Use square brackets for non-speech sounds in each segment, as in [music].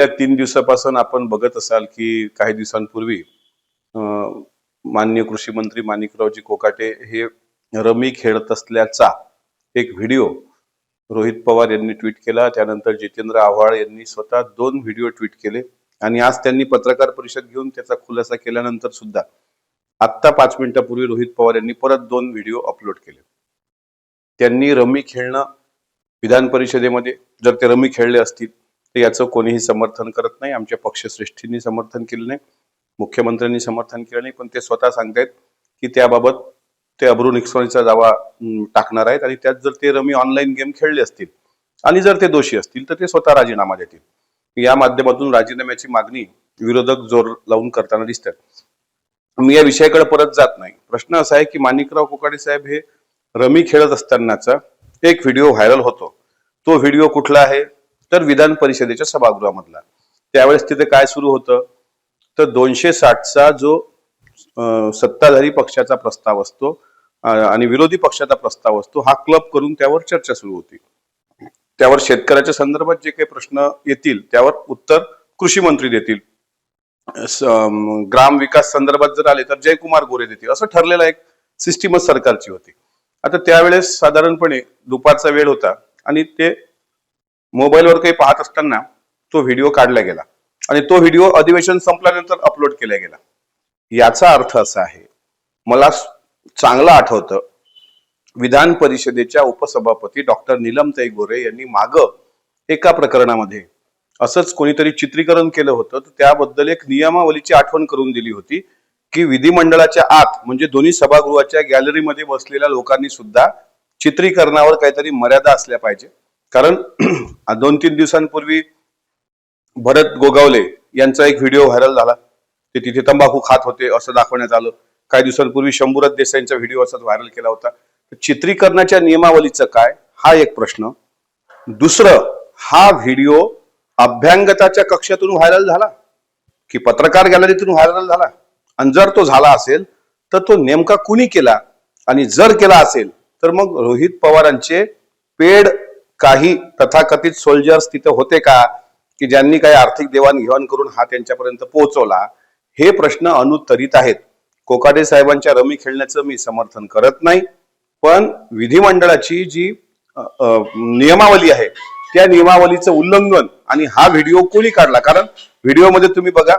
त्या तीन दिवसापासून आपण बघत असाल की काही दिवसांपूर्वी माननीय कृषी मंत्री माणिकरावजी कोकाटे हे रमी खेळत असल्याचा एक व्हिडिओ रोहित पवार यांनी ट्विट केला. त्यानंतर जितेंद्र आव्हाड यांनी स्वतः दोन व्हिडिओ ट्विट केले. आणि आज त्यांनी पत्रकार परिषद घेऊन त्याचा खुलासा केल्यानंतर सुद्धा आत्ता पाच मिनिटापूर्वी रोहित पवार यांनी परत दोन व्हिडिओ अपलोड केले. त्यांनी रमी खेळणं विधान परिषदेमध्ये जर ते रमी खेळले असतील तर याचं कोणीही समर्थन करत नाही. आमच्या पक्षश्रेष्ठींनी समर्थन केलं नाही. मुख्यमंत्र्यांनी समर्थन केलं नाही. पण ते स्वतः सांगतायत की त्याबाबत ते अब्रू निक्सॉनीचा दावा टाकणार आहेत. आणि त्यात जर ते रमी ऑनलाईन गेम खेळले असतील आणि जर ते दोषी असतील तर ते स्वतः राजीनामा देतील. या माध्यमातून राजीनाम्याची मागणी विरोधक जोर लावून करताना दिसतात. मी या विषयाकडे परत जात नाही. प्रश्न असा आहे की माणिकराव कोकाडे साहेब हे रमी खेळत असतानाचा एक व्हिडिओ व्हायरल होतो. तो व्हिडिओ कुठला आहे? तर विधान परिषदेच्या सभागृहामधला. त्यावेळेस तिथे काय सुरू होतं? तर दोनशे साठचा जो सत्ताधारी पक्षाचा प्रस्ताव असतो आणि विरोधी पक्षाचा प्रस्ताव असतो हा क्लब करून त्यावर चर्चा सुरू होती. त्यावर शेतकऱ्याच्या संदर्भात जे काही प्रश्न येतील त्यावर उत्तर कृषी मंत्री देतील. ग्राम विकास संदर्भात जर आले तर जयकुमार गोरे देतील. असं ठरलेला एक सिस्टीमच सरकारची होती. आता त्यावेळेस साधारणपणे दुपारचा वेळ होता आणि ते मोबाईलवर काही पाहत असताना तो व्हिडिओ काढला गेला. आणि तो व्हिडिओ अधिवेशन संपल्यानंतर अपलोड केला गेला. याचा अर्थ असा आहे मला चांगलं आठवतं विधान परिषदेच्या उपसभापती डॉक्टर नीलमताई गोरे यांनी माग एका प्रकरणामध्ये असंच कोणीतरी चित्रीकरण केलं होतं तर त्याबद्दल एक नियमावलीची आठवण करून दिली होती की विधिमंडळाच्या आत म्हणजे दोन्ही सभागृहाच्या गॅलरीमध्ये बसलेल्या लोकांनी सुद्धा चित्रीकरणावर काहीतरी मर्यादा असल्या पाहिजे. कारण [clears throat] दोन तीन दिवसांपूर्वी भरत गोगावले यांचा एक व्हिडिओ व्हायरल झाला. ते तिथे तंबाखू खात होते असं दाखवण्यात आलं. काही दिवसांपूर्वी शंभूरथ देसाईंचा व्हिडिओ असाच व्हायरल केला होता. चित्रीकरणाच्या नियमावलीचं काय? हा एक प्रश्न. दुसरं हा व्हिडिओ अभ्यांगताच्या कक्षातून व्हायरल झाला? की पत्रकार गॅलरीतून व्हायरल झाला? आणि जर तो झाला असेल तर तो नेमका कुणी केला? आणि जर केला असेल तर मग रोहित पवारांचे पेड काही तथाकथित सोल्जर्स तिथे होते का? की ज्यांनी काही आर्थिक देवाणघेवाण करून हा त्यांच्यापर्यंत पोहोचवला? हे प्रश्न अनुत्तरित आहेत. कोकाटे साहेबांच्या रमी खेळण्याचं मी समर्थन करत नाही. पण विधिमंडळाची जी नियमावली आहे त्या नियमावलीचं उल्लंघन आणि हा व्हिडिओ कोणी काढला? कारण व्हिडिओमध्ये तुम्ही बघा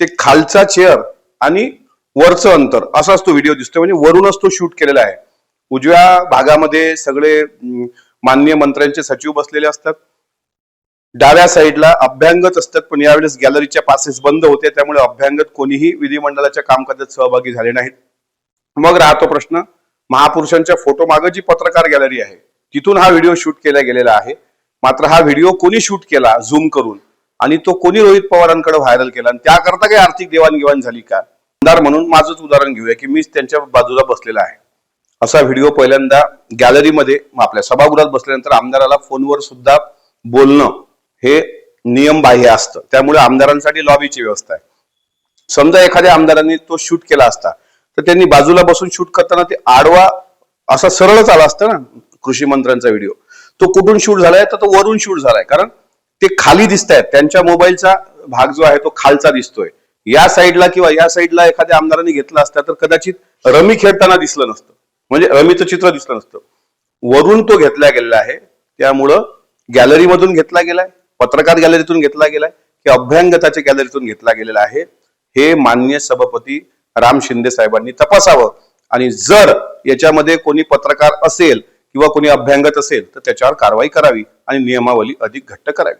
ते खालचा चेअर आणि वरचं अंतर असाच तो व्हिडिओ दिसतोय. म्हणजे वरूनच तो शूट केलेला आहे. उजव्या भागामध्ये सगळे माननीय मंत्र्यांचे सचिव बसलेले असतात. डाव्या साईडला अभ्यांगत असतात पण यावेळेस गॅलरीच्या पासेस बंद होते त्यामुळे अभ्यांगत कोणीही विधिमंडळाच्या कामकाजात सहभागी झाले नाहीत. मग राहतो प्रश्न महापुरुषांच्या फोटो मागे जी पत्रकार गॅलरी आहे तिथून हा व्हिडिओ शूट केला गेलेला आहे. मात्र हा व्हिडिओ कोणी शूट केला झूम करून आणि तो कोणी रोहित पवारांकडे व्हायरल केला आणि त्याकरता काही आर्थिक देवाणघेवाण झाली का? आमदार म्हणून माझंच उदाहरण घेऊया की मीच त्यांच्या बाजूला बसलेला आहे. असा व्हिडिओ पहिल्यांदा गॅलरीमध्ये आपल्या सभागृहात बसल्यानंतर आमदाराला फोनवर सुद्धा बोलणं हे नियमबाह्य असतं. त्यामुळे आमदारांसाठी लॉबीची व्यवस्था आहे. समजा एखाद्या आमदारांनी तो शूट केला असता तर त्यांनी बाजूला बसून शूट करताना ते आडवा असा सरळच आला असता ना कृषी मंत्र्यांचा व्हिडिओ. तो कुठून शूट झालाय? तर तो वरून शूट झालाय. कारण ते खाली दिसत आहेत त्यांच्या मोबाईलचा भाग जो आहे तो खालचा दिसतोय. या साईडला किंवा या साईडला एखाद्या आमदारांनी घेतला असता तर कदाचित रमी खेळताना दिसलं नसतं. म्हणजे रमीचं चित्र दिसलं नसतं. वरून तो घेतला गेलेला आहे. त्यामुळं गॅलरीमधून घेतला गेलाय. पत्रकार गॅलरीतून घेतला गेलाय. की अभ्यंगताच्या गॅलरीतून घेतला गेलेला आहे. हे मान्य सभापती राम शिंदे साहेबांनी तपासावं. आणि जर याच्यामध्ये कोणी पत्रकार असेल किंवा कोणी अभ्यंगत असेल तर त्याच्यावर कारवाई करावी आणि नियमावली अधिक घट्ट करावी.